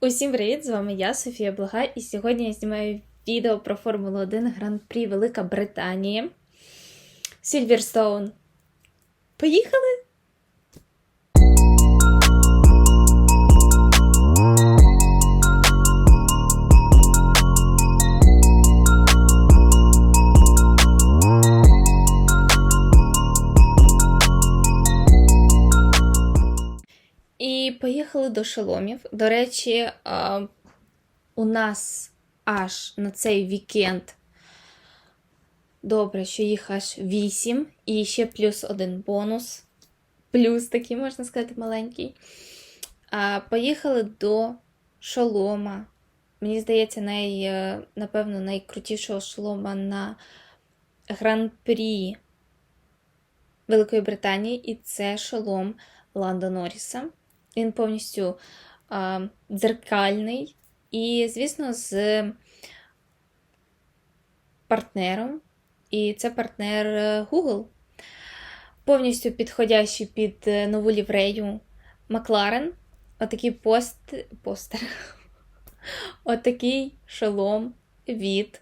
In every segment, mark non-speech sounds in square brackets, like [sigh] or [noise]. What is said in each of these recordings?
Усім привіт! З вами я, Софія Блага, і сьогодні я знімаю відео про Формулу 1 Гран-прі Велика Британія. Сільверстоун. Поїхали! Поїхали до шоломів. До речі, у нас аж на цей вікенд добре, що їх аж 8, і ще плюс один бонус. Плюс такий, можна сказати, маленький. Поїхали до шолома. Мені здається, най, е, напевно, найкрутішого шолома на гран-прі Великої Британії, і це шолом Ландо Норріса. Він повністю а, дзеркальний. І, звісно, з партнером. І це партнер е, Google. Повністю підходящий під е, нову ліврею Макларен. Отакий пост... постер. [laughs] Отакий шолом від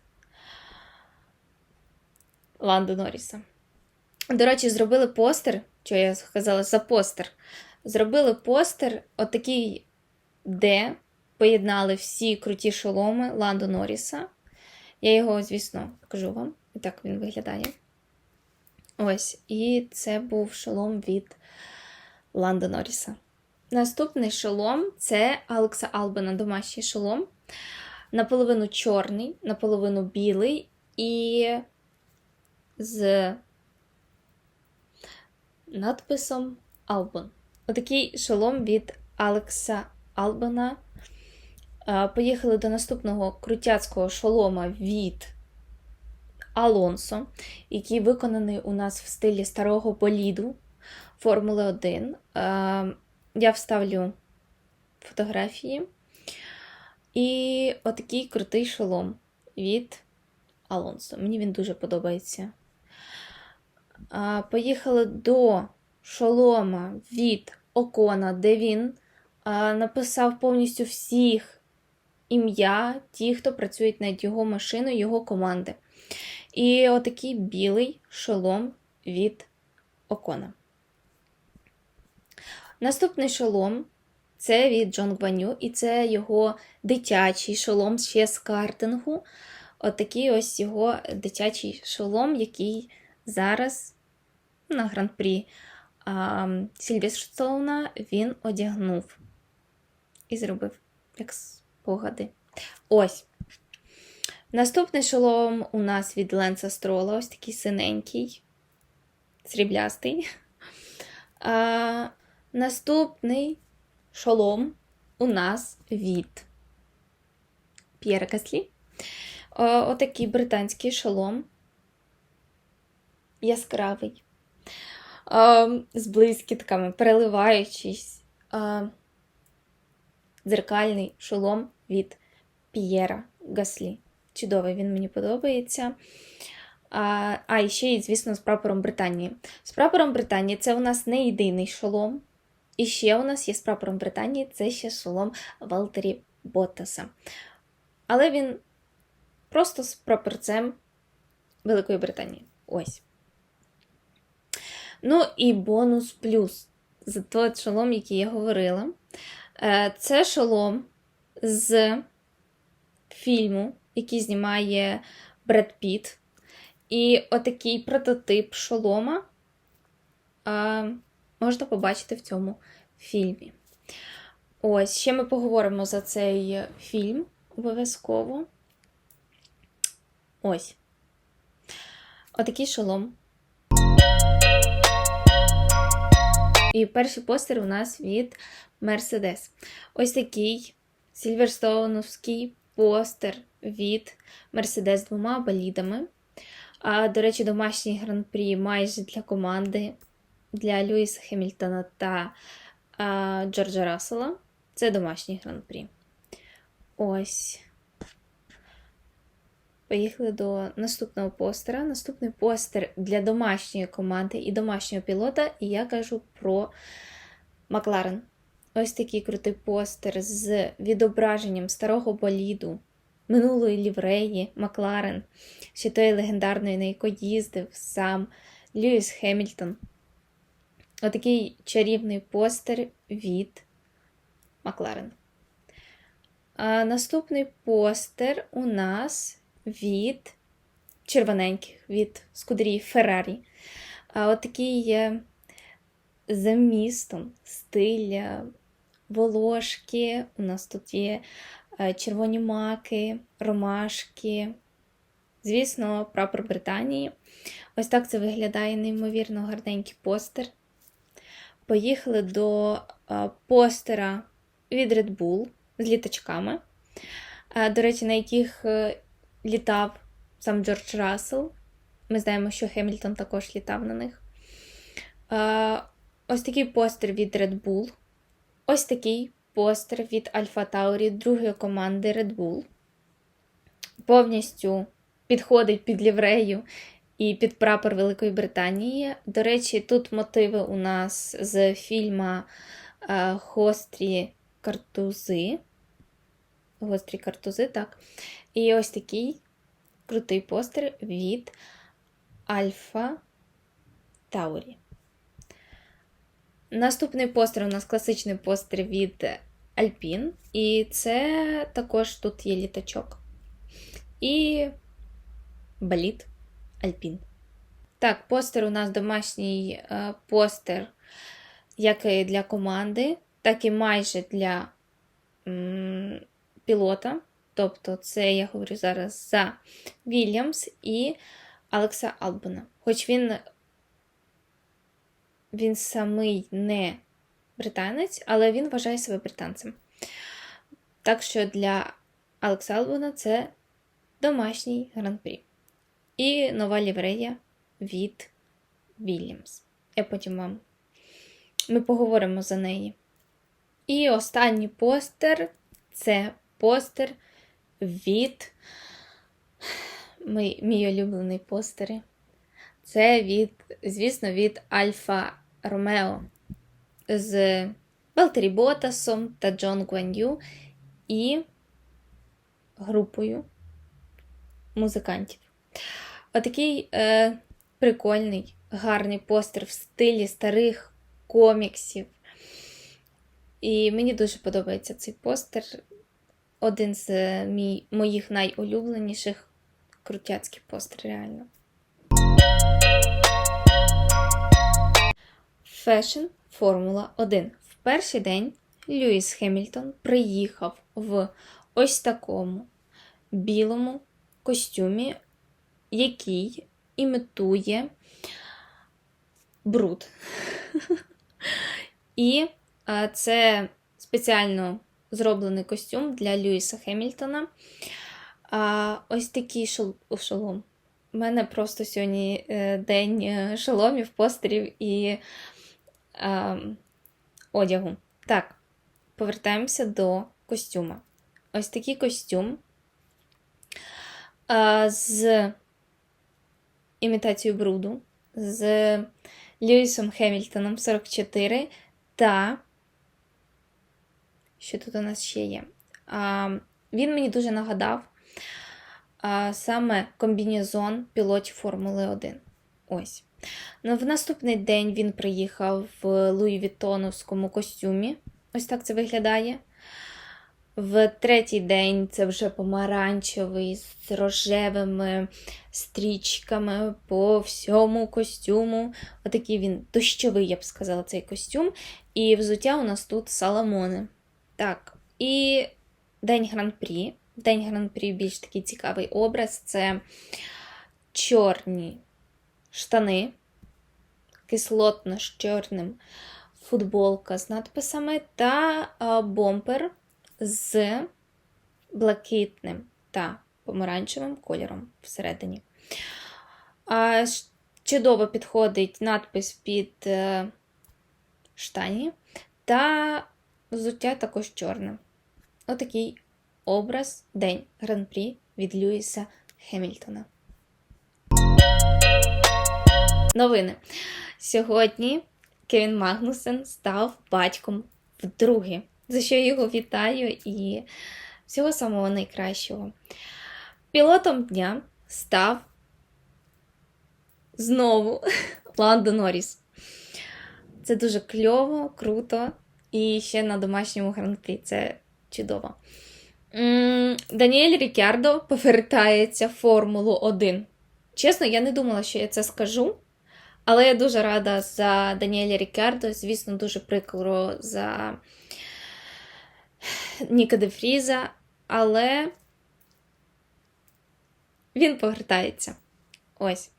Ландо Норріса. До речі, зробили постер, що я сказала за постер. Зробили постер, отакий, де поєднали всі круті шоломи Ландо Норріса. Я його, звісно, покажу вам. І так він виглядає. Ось, і це був шолом від Ландо Норріса. Наступний шолом це Алекса Албана домашній шолом. Наполовину чорний, наполовину білий і з надписом Албан. Отакий шолом від Алекса Албана. Поїхали до наступного крутяцького шолома від Алонсо, який виконаний у нас в стилі старого боліду Формули 1. Я вставлю фотографії. І отакий крутий шолом від Алонсо. Мені він дуже подобається. Поїхали до шолома від Окона, де він а, написав повністю всіх ім'я, ті, хто працюють над його машиною, його команди. І отакий білий шолом від Окона. Наступний шолом це від Джон Гваню, і це його дитячий шолом ще з картингу. Отакий ось його дитячий шолом, який зараз на гран-прі Сільвестрстоуна він одягнув і зробив як спогади. Ось. Наступний шолом у нас від Ленса Строла, ось такий синенький, сріблястий. А, Наступний шолом у нас від П'єра Каслі. Отакий британський шолом. Яскравий з блискітками, переливаючись дзеркальний шолом від П'єра Гаслі. Чудовий, він мені подобається. А, а і ще, звісно, з прапором Британії. З прапором Британії це у нас не єдиний шолом. І ще у нас є з прапором Британії це ще шолом Валтері Боттаса. Але він просто з прапорцем Великої Британії. Ось. Ну і бонус плюс за той шолом, який я говорила. Е, це шолом з фільму, який знімає Бред Піт. І отакий прототип шолома можна побачити в цьому фільмі. Ось, ще ми поговоримо за цей фільм обов'язково. Ось. Отакий шолом. І перший постер у нас від Mercedes. Ось такий сільверстоуновський постер від з двома болідами. А, До речі, домашній гран-прі майже для команди для Льюіса Хемільтона та а, Джорджа Рассела. Це домашній гран-прі. Ось. Поїхали до наступного постера. Наступний постер для домашньої команди і домашнього пілота, і я кажу про Макларен. ось такий крутий постер з відображенням старого боліду, минулої лівреї Макларен, ще тої легендарної, на яку їздив сам Льюіс Хемільтон. Отакий чарівний постер від Макларен. А наступний постер у нас від червоненьких, від скудерів Феррарі. От такий є замістом стиль волошки. У нас тут є е, червоні маки, ромашки. Звісно, прапор Британії. Ось так це виглядає неймовірно гарненький постер. Поїхали до е, постера від Red Bull з літачками, е, до речі, на яких літав сам Джордж Рассел. Ми знаємо, що Хемільтон також літав на них. Ось такий постер від Red Bull. Ось такий постер від Alpha Tauri другої команди Red Bull. Повністю підходить під ліврею і під прапор Великої Британії. До речі, тут мотиви у нас з фільма Гострі картузи. Гострі картузи, так. І ось такий крутий постер від Alpha Tauri. Наступний постер у нас класичний постер від Alpine. І це також тут є літачок. І баліт Alpine. Так, постер у нас домашній е, постер, як і для команди, так і майже для пілота. Тобто, це я говорю зараз за Вільямс і Алекса Албана. Хоч він він самий не британець, але він вважає себе британцем. Так що для Алекса Албана це домашній гран-прі. І нова ліврея від Вільямс. Я потім вам ми поговоримо за неї. І останній постер це постер від мій, мій улюблений постери. Це від, звісно, від Альфа Ромео з Валтері Ботасом та Джон Гуан'ю і групою музикантів. Отакий е, прикольний, гарний постер в стилі старих коміксів. І мені дуже подобається цей постер. Один з е, мій, моїх найулюбленіших крутяцький постер, реально. Фешн Формула 1. В перший день Льюіс Хемільтон приїхав в ось такому білому костюмі, який імітує бруд. [laughs] І це спеціально зроблений костюм для Льюіса Хемільтона. Ось такий шолом. У мене просто сьогодні е, день е, шоломів, постерів і е, одягу. Так, повертаємося до костюма. Ось такий костюм е, з імітацією бруду, з Льюісом Хемільтоном 44 та. Що тут у нас ще є? А, Він мені дуже нагадав а, саме комбінезон пілотів Формули 1. Ось. Ну, В наступний день він приїхав в Луї Віттоновському костюмі. Ось так це виглядає. В третій день це вже помаранчевий з рожевими стрічками по всьому костюму. Отакий він дощовий, я б сказала, цей костюм. І взуття у нас тут саламони. Так, і День гран-прі. День гран-прі більш такий цікавий образ це чорні штани, кислотно з чорним футболка з надписами та бомпер з блакитним та помаранчевим кольором всередині. Чудово підходить надпис під е, штані, та взуття також чорне. Отакий образ День гран-прі від Льюіса Хемільтона. Новини. Сьогодні Кевін Магнусен став батьком вдруге, за що я його вітаю і всього самого найкращого. Пілотом дня став знову [laughs] Ландо Норріс. Це дуже кльово, круто. І ще на домашньому гран-прі це чудово. Даніель Рікардо повертається в Формулу 1. Чесно, я не думала, що я це скажу. Але я дуже рада за Даніеля Рікардо. Звісно, дуже прикро за Ніка де Фріза, але він повертається. Ось.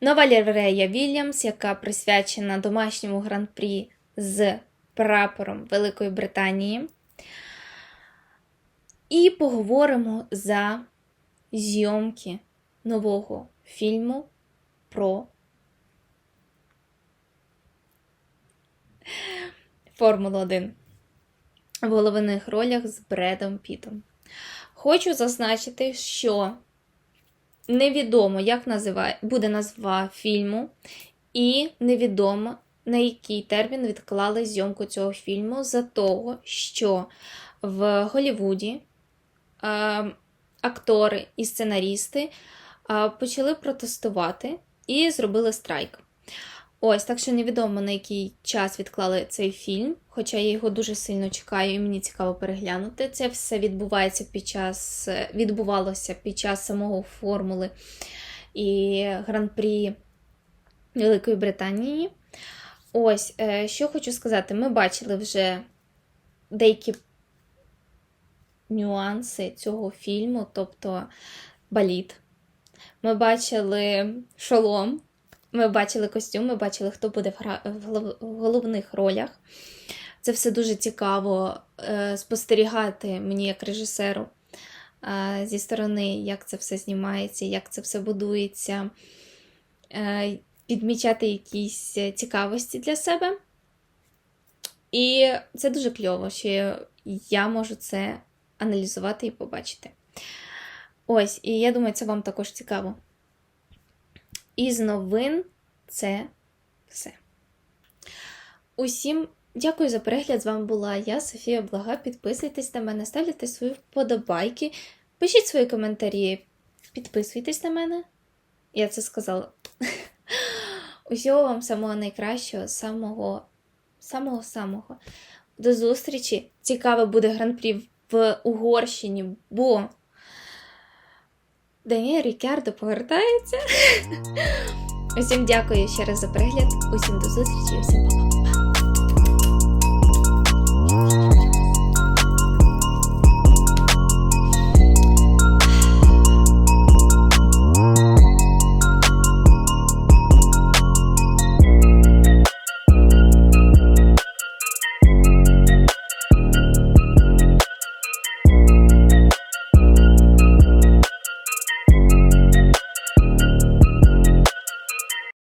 Нова Лірея Вільямс, яка присвячена домашньому гран-прі з прапором Великої Британії. І поговоримо за зйомки нового фільму про Формулу 1 в головних ролях з Бредом Пітом. Хочу зазначити, що невідомо, як називає, буде назва фільму, і невідомо, на який термін відклали зйомку цього фільму за того, що в Голлівуді е, актори і сценарісти е, почали протестувати і зробили страйк. Ось, так що невідомо на який час відклали цей фільм, хоча я його дуже сильно чекаю, і мені цікаво переглянути. Це все відбувається під час, відбувалося під час самого формули і гран-прі Великої Британії. Ось, е, що хочу сказати, ми бачили вже деякі нюанси цього фільму, тобто баліт. Ми бачили шолом. Ми бачили костюм, ми бачили, хто буде в, головних ролях. Це все дуже цікаво е, спостерігати мені як режисеру е, зі сторони, як це все знімається, як це все будується, підмічати якісь цікавості для себе. І це дуже кльово, що я можу це аналізувати і побачити. Ось, і я думаю, це вам також цікаво. Із новин це все. Усім дякую за перегляд. З вами була я, Софія Блага. Підписуйтесь на мене, ставте свої вподобайки, пишіть свої коментарі, підписуйтесь на мене. Я це сказала. Усього вам самого найкращого, самого, самого самого. До зустрічі! Цікаве буде гран-прі в Угорщині, бо Даніель Рікардо повертається. Усім дякую ще раз за перегляд. Усім до зустрічі, усім па-па.